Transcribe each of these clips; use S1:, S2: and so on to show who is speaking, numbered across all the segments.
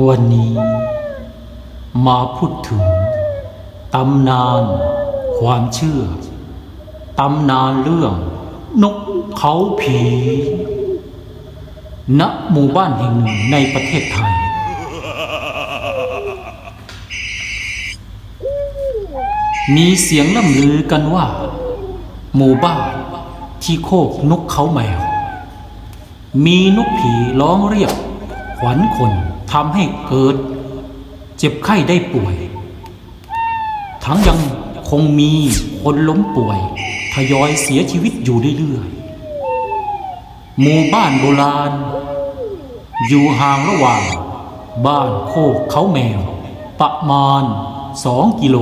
S1: วันนี้มาพูดถึงตำนานความเชื่อ ตำนานเรื่องนกเขาผี ณ หมู่บ้านแห่งหนึ่งในประเทศไทย มีเสียงล่ำลือกันว่า หมู่บ้านที่โคกนกเขาแมว มีนกผีร้องเรียกขวัญคน ทำให้เกิดเจ็บไข้ได้ป่วย ทั้งยังคงมีคนล้มป่วยทยอยเสียชีวิตอยู่เรื่อยๆหมู่บ้านโบราณ อยู่ห่างระหว่าง บ้านโคกเขาแมว ประมาณสองกิโล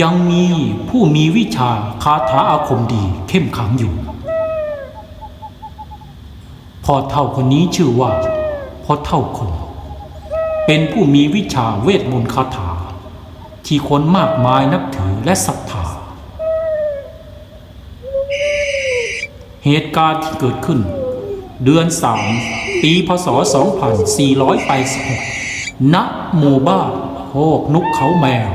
S1: ยังมีผู้มีวิชาคาถาอาคมดีเข้มขังอยู่ พอเท่าคนนี้ชื่อว่า พ่อเท่าคงเป็นผู้มีวิชาเวทมนต์คาถา ที่คนมากมายนับถือและศรัทธา เหตุการณ์ที่เกิดขึ้น เดือนสามปีพศ 2486ณหมู่บ้านโคกนุกเขาแมว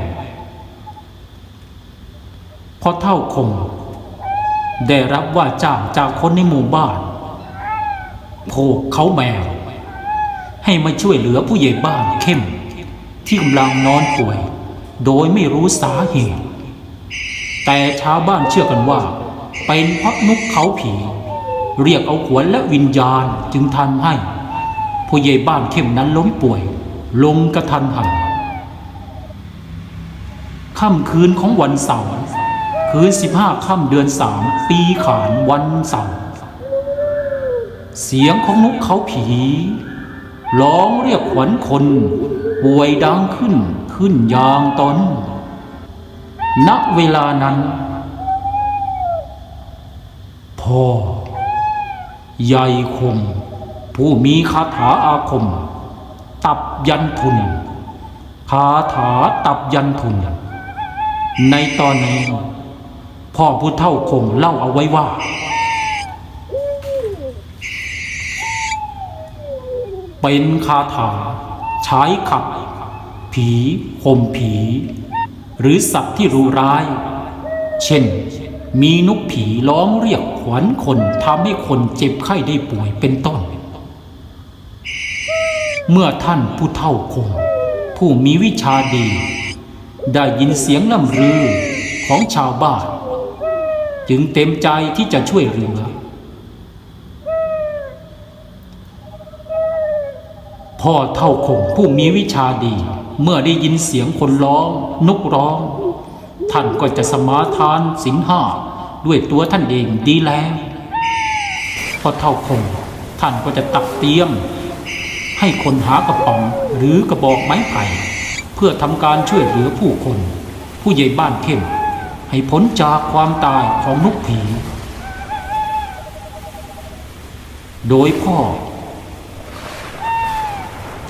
S1: พอเท่าคงได้รับว่าจ้างจากคนในหมู่บ้านโพกเขาแมว ให้มาช่วยเหลือผู้ใหญ่บ้านเข้ม ที่กำลังนอนป่วย โดยไม่รู้สาเหตุ แต่ชาวบ้านเชื่อกันว่า เป็นเพราะนกเขาผี เรียกเอาขวัญและวิญญาณจึงทันให้ ผู้ใหญ่บ้านเข้มนั้นล้มป่วย ลงกระทันหันค่ำคืนของวันเสาร์คืนสิบห้าค่ำเดือนสามปีขานวันเสาร์เสียงของนกเขาผี ร้องเรียกขวัญคนป่วยดังขึ้นขึ้นยางตอนณเวลานั้น พ่อ ใหญ่คงผู้มีคาถาอาคม ตับยันทุน คาถาตับยันทุน ในตอนนี้ พ่อผู้เท่าคงเล่าเอาไว้ว่า เป็นคาถา ใช้ขับ ผีข่มผี หรือสัตว์ที่รุร้าย เช่น มีนกผีร้องเรียกขวัญคนทำให้คนเจ็บไข้ได้ป่วยเป็นต้น เมื่อท่านผู้เท่าคง ผู้มีวิชาดี ได้ยินเสียงล่ำลือของชาวบ้าน จึงเต็มใจที่จะช่วยเหลือ พ่อเท่าคงผู้มีวิชาดี เมื่อได้ยินเสียงคนร้อง นกร้อง ท่านก็จะสมาทานสินห้าด้วยตัวท่านเองดีแล้วพ่อเท่าคง ท่านก็จะตักเตรียม ให้คนหากระป๋องหรือกระบอกไม้ไผ่เพื่อทำการช่วยเหลือผู้คน ผู้ใหญ่บ้านเข้ม ให้พ้นจากความตายของนกผี โดยพ่อ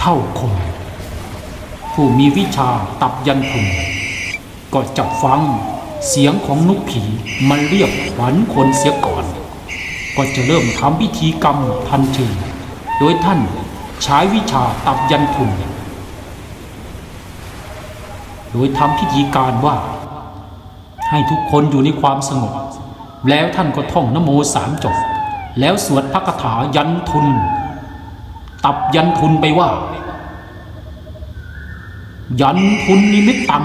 S1: เท่าคงผู้มีวิชาตับยันทุนก็จะฟังเสียงของนกผีมันเรียกขวัญคนเสียก่อน ก็จะเริ่มทำพิธีกรรมทันทีโดยท่านใช้วิชาตับยันทุนโดยทำพิธีการว่า ให้ทุกคนอยู่ในความสงบ แล้วท่านก็ท่องนโมสามจบ แล้วสวดพระคาถายันทุน ตับยันทุนไปว่า ยันทุนนิมิตตัง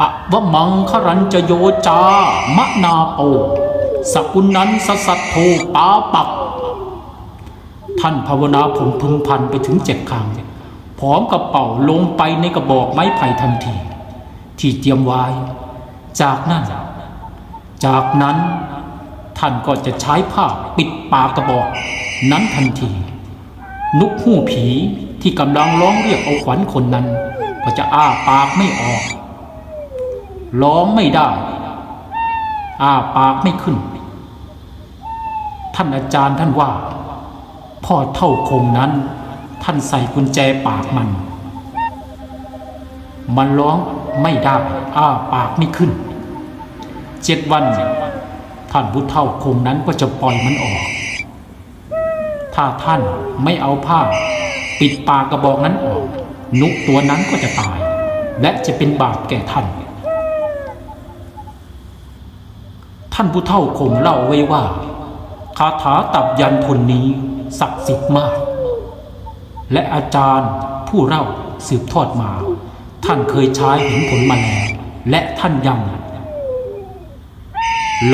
S1: อะวะมังครัญจโยจามะนาโปสกุลนั้นสสัตโทปาปัก ท่านภาวนาผมพึงพันไปถึงเจ็ดครั้งพร้อมกับเป่าลงไปในกระบอกไม้ไผ่ทันที ที่เตรียมไว้ จากนั้น จากนั้นท่านก็จะใช้ผ้าปิดปากกระบอกนั้นทันที นุกหู้ผีที่กำลังร้องเรียกเอาขวัญคนนั้น ก็จะอ้าปากไม่ออก ร้องไม่ได้ อ้าปากไม่ขึ้น ท่านอาจารย์ท่านว่า พ่อเท่าคงนั้น ท่านใส่กุญแจปากมัน มันร้องไม่ได้ อ้าปากไม่ขึ้น เจ็ดวัน ท่านผู้เท่าคงนั้นก็จะปล่อยมันออก ถ้าท่านไม่เอาผ้า ปิดปากกระบอกนั้นออกนกตัวนั้นก็จะตาย และจะเป็นบาปแก่ท่าน ท่านผู้เฒ่าคงเล่าไว้ว่า คาถาตับยันทนนี้ศักดิ์สิทธิ์มาก และอาจารย์ผู้เล่าสืบทอดมา ท่านเคยใช้เห็นผลมาแล้วและท่านยัง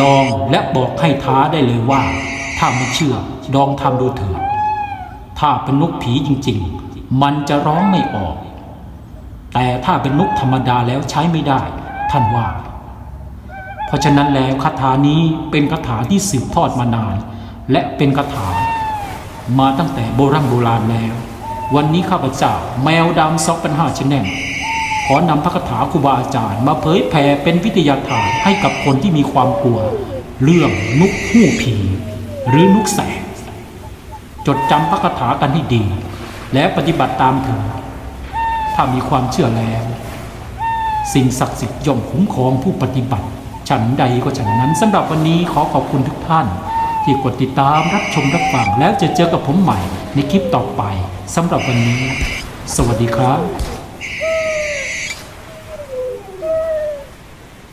S1: ลองและบอกให้ท้าได้เลยว่า ถ้าไม่เชื่อลองทำดูเถิดถ้าเป็นนกผีจริงๆ มันจะร้องไม่ออก แต่ถ้าเป็นนกธรรมดาแล้วใช้ไม่ได้ ท่านว่า เพราะฉะนั้นแล้วคาถานี้เป็นคาถาที่สืบทอดมานาน และเป็นคาถา มาตั้งแต่โบราณโบราณแล้ว วันนี้ข้าพเจ้าแมวดำซอกปัญหาชแนลขอนำพระคาถาครูบาอาจารย์มาเผยแผ่เป็นวิทยาทานให้กับคนที่มีความกลัว เรื่องนุกหู้ผี หรือนุกแสกจดจำพระคาถากันให้ดี และปฏิบัติตามถิดถ้ามีความเชื่อแล้ว สิ่งศักดิ์สิทธิ์ย่อมคุ้มครองผู้ปฏิบัติ ฉันใดก็ฉันนั้นสำหรับวันนี้ขอขอบคุณทุกท่าน ที่กดติดตามรับชมรับฟังแล้วจะเจอกับผมใหม่ในคลิปต่อไปสำหรับวันนี้ สวัสดีครับ